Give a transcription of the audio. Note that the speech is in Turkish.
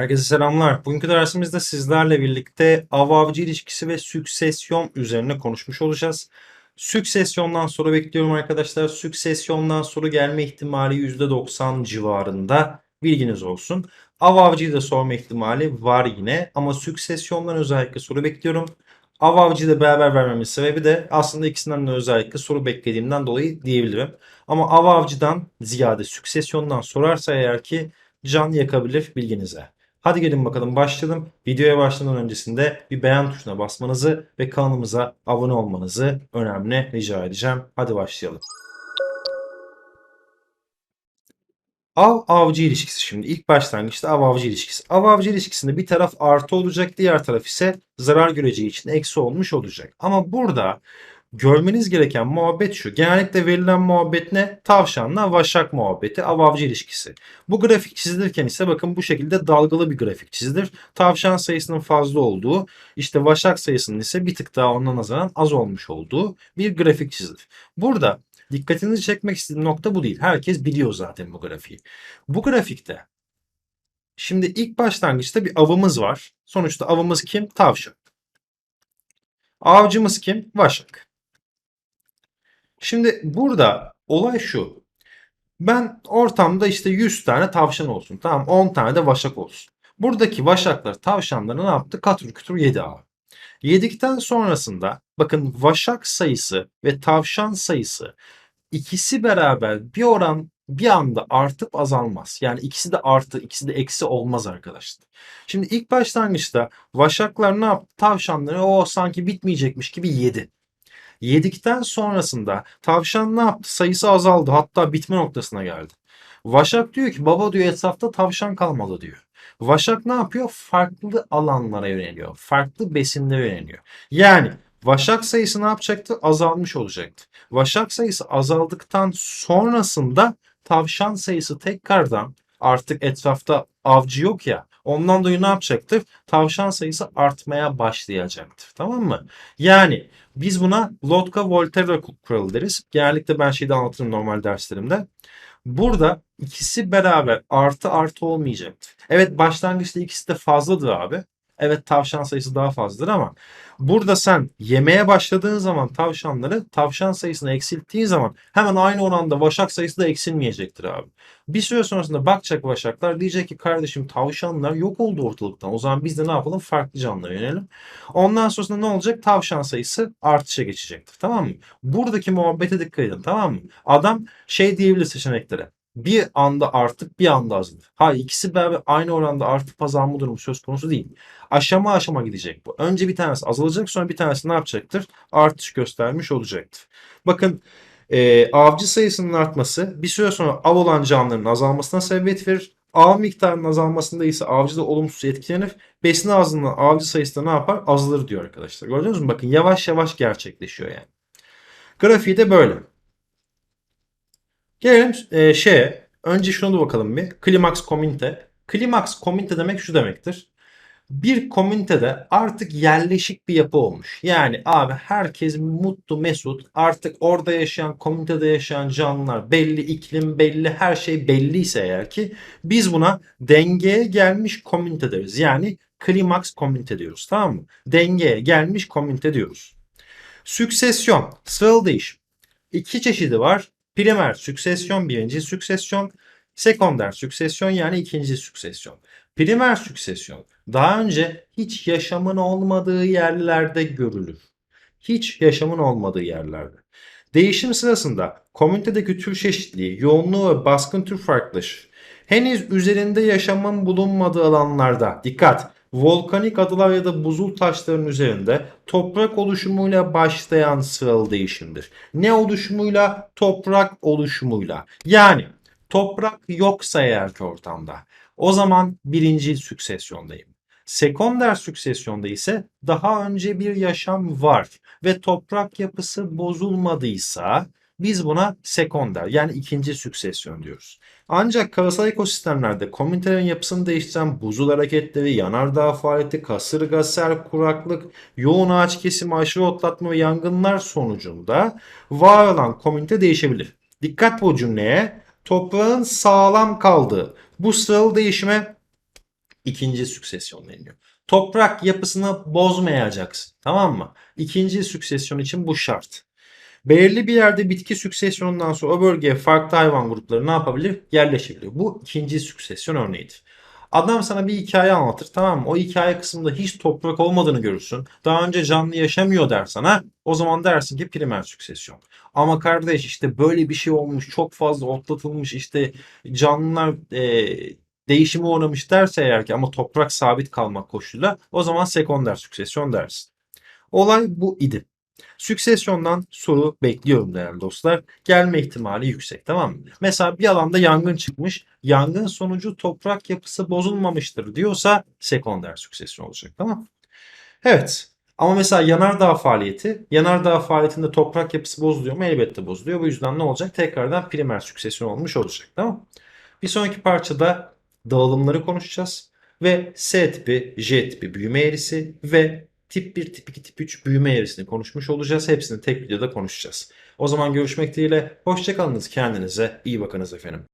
Herkese selamlar. Bugünkü dersimizde sizlerle birlikte av-avcı ilişkisi ve süksesyon üzerine konuşmuş olacağız. Süksesyondan soru bekliyorum arkadaşlar. Süksesyondan soru gelme ihtimali %90 civarında. Bilginiz olsun. Av-avcıyı da sorma ihtimali var yine ama süksesyondan özellikle soru bekliyorum. Av-avcıyı da beraber vermemin sebebi de aslında ikisinden de özellikle soru beklediğimden dolayı diyebilirim. Ama av-avcıdan ziyade süksesyondan sorarsa eğer ki can yakabilir bilginize. Hadi gelin bakalım başlayalım. Videoya başlamadan öncesinde bir beğen tuşuna basmanızı ve kanalımıza abone olmanızı önemli rica edeceğim. Hadi başlayalım. Av avcı ilişkisi şimdi ilk başlangıçta av avcı ilişkisi. Av avcı ilişkisinde bir taraf artı olacak, diğer taraf ise zarar göreceği için eksi olmuş olacak. Ama burada görmeniz gereken muhabbet şu. Genellikle verilen muhabbet ne? Tavşanla vaşak muhabbeti, av avcı ilişkisi. Bu grafik çizilirken ise bakın bu şekilde dalgalı bir grafik çizilir. Tavşan sayısının fazla olduğu, işte vaşak sayısının ise bir tık daha ondan nazaran az olmuş olduğu bir grafik çizilir. Burada dikkatinizi çekmek istediğim nokta bu değil. Herkes biliyor zaten bu grafiği. Bu grafikte şimdi ilk başlangıçta bir avımız var. Sonuçta avımız kim? Tavşan. Avcımız kim? Vaşak. Şimdi burada olay şu. Ben ortamda işte 100 tane tavşan olsun. Tamam 10 tane de vaşak olsun. Buradaki vaşaklar tavşanları ne yaptı? Katır kütür yedi abi. Yedikten sonrasında bakın vaşak sayısı ve tavşan sayısı ikisi beraber bir oran bir anda artıp azalmaz. Yani ikisi de artı, ikisi de eksi olmaz arkadaşlar. Şimdi ilk başlangıçta vaşaklar ne yaptı? Tavşanları o sanki bitmeyecekmiş gibi yedi. Yedikten sonrasında tavşan ne yaptı? Sayısı azaldı. Hatta bitme noktasına geldi. Vaşak diyor ki baba diyor etrafta tavşan kalmadı diyor. Vaşak ne yapıyor? Farklı alanlara yöneliyor. Farklı besinlere yöneliyor. Yani Vaşak sayısı ne yapacaktı? Azalmış olacaktı. Vaşak sayısı azaldıktan sonrasında tavşan sayısı tekrardan artık etrafta avcı yok ya. Ondan dolayı ne yapacaktır? Tavşan sayısı artmaya başlayacaktır. Tamam mı? Yani biz buna Lotka-Volterra kuralı deriz. Genellikle ben şeyde anlatırım normal derslerimde. Burada ikisi beraber artı artı olmayacaktır. Evet başlangıçta ikisi de fazladır abi. Evet tavşan sayısı daha fazladır ama burada sen yemeye başladığın zaman tavşanları tavşan sayısını eksilttiğin zaman hemen aynı oranda vaşak sayısı da eksilmeyecektir abi. Bir süre sonrasında bakacak vaşaklar diyecek ki kardeşim tavşanlar yok oldu ortalıktan. O zaman biz de ne yapalım? Farklı canlılara yönelim. Ondan sonrasında ne olacak? Tavşan sayısı artışa geçecektir. Tamam mı? Buradaki muhabbete dikkat edin. Tamam mı? Adam şey diyebilir seçeneklere bir anda artıp bir anda azalır. Hayır ikisi beraber aynı oranda artıp azalma durumu söz konusu değil. Aşama aşama gidecek bu. Önce bir tanesi azalacak sonra bir tanesi ne yapacaktır? Artış göstermiş olacaktır. Bakın e, avcı sayısının artması bir süre sonra av olan canlıların azalmasına sebebiyet verir. Av miktarının azalmasında ise avcı da olumsuz etkilenir. Besin azlığından avcı sayısı da ne yapar? Azalır diyor arkadaşlar. Gördünüz mü? Bakın yavaş yavaş gerçekleşiyor yani. Grafiği de böyle. Gelelim e, şeye. Önce şuna da bakalım bir. Klimaks komünite. Klimaks komünite demek şu demektir. Bir komünitede artık yerleşik bir yapı olmuş. Yani abi herkes mutlu mesut. Artık orada yaşayan, komünitede yaşayan canlılar belli, iklim belli, her şey belliyse eğer ki biz buna dengeye gelmiş komünite deriz. Yani klimaks komünite diyoruz. Tamam mı? Dengeye gelmiş komünite diyoruz. Süksesyon, sıralı değişim. İki çeşidi var. Primer süksesyon birinci süksesyon, sekonder süksesyon yani ikinci süksesyon. Primer süksesyon daha önce hiç yaşamın olmadığı yerlerde görülür. Hiç yaşamın olmadığı yerlerde. Değişim sırasında komünitedeki tür çeşitliliği, yoğunluğu ve baskın tür farklılaşır. Henüz üzerinde yaşamın bulunmadığı alanlarda dikkat volkanik adalar ya da buzul taşların üzerinde toprak oluşumuyla başlayan sıralı değişimdir. Ne oluşumuyla? Toprak oluşumuyla. Yani toprak yoksa eğer ki ortamda o zaman birinci süksesyondayım. Sekonder süksesyonda ise daha önce bir yaşam var ve toprak yapısı bozulmadıysa biz buna sekonder yani ikinci süksesyon diyoruz. Ancak karasal ekosistemlerde komünitelerin yapısını değiştiren buzul hareketleri, yanardağ faaliyeti, kasırga, sel, kuraklık, yoğun ağaç kesimi, aşırı otlatma ve yangınlar sonucunda var olan komünite değişebilir. Dikkat bu cümleye. Toprağın sağlam kaldığı bu sıralı değişime ikinci süksesyon deniliyor. Toprak yapısını bozmayacaksın. Tamam mı? İkinci süksesyon için bu şart. Belirli bir yerde bitki süksesyonundan sonra o bölgeye farklı hayvan grupları ne yapabilir? Yerleşebilir. Bu ikinci süksesyon örneğidir. Adam sana bir hikaye anlatır tamam mı? O hikaye kısmında hiç toprak olmadığını görürsün. Daha önce canlı yaşamıyor der sana. O zaman dersin ki primer süksesyon. Ama kardeş işte böyle bir şey olmuş, çok fazla otlatılmış, işte canlılar e, değişime uğramış derse eğer ki ama toprak sabit kalmak koşuluyla o zaman sekonder süksesyon dersin. Olay bu idi. Süksesyondan soru bekliyorum değerli dostlar. Gelme ihtimali yüksek tamam mı? Mesela bir alanda yangın çıkmış. Yangın sonucu toprak yapısı bozulmamıştır diyorsa sekonder süksesyon olacak tamam mı? Evet. Ama mesela yanardağ faaliyeti, yanardağ faaliyetinde toprak yapısı bozuluyor mu? Elbette bozuluyor. Bu yüzden ne olacak? Tekrardan primer süksesyon olmuş olacak. Tamam? Bir sonraki parçada dağılımları konuşacağız. Ve S tipi, J tipi büyüme eğrisi ve tip 1, tip 2, tip 3 büyüme eğrisini konuşmuş olacağız. Hepsini tek videoda konuşacağız. O zaman görüşmek dileğiyle. Hoşçakalınız. Kendinize iyi bakınız efendim.